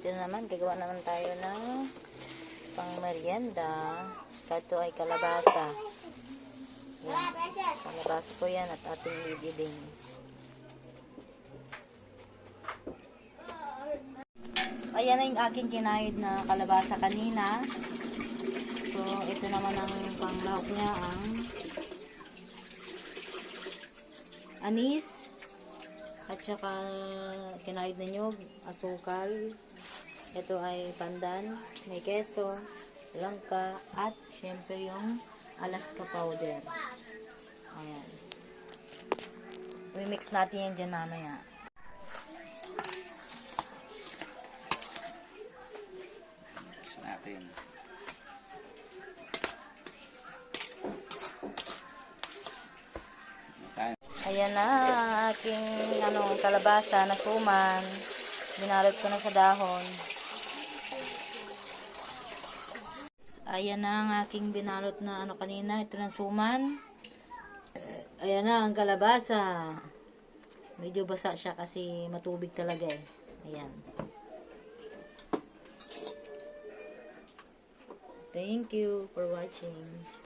dito na naman, gagawa naman tayo ng pang merienda. Ito ay kalabasa. Yan. Kalabasa po yan at ating bibiding. Ayan na yung aking kinayod na kalabasa kanina. So, ito naman ang panglahok niya ang anis at saka kinayod na nyog, asukal. Ito ay pandan, may keso, langka, at syempre yung Alaska powder. Ayan. I-mix natin yan dyan mamaya. natin. Ayan na aking ano, kalabasa na suman. Binarot ko na sa dahon. Ayan na ang aking binalot na ano kanina. Ito na suman. Ayan na ang kalabasa. Medyo basa siya kasi matubig talaga eh. Ayan. Thank you for watching.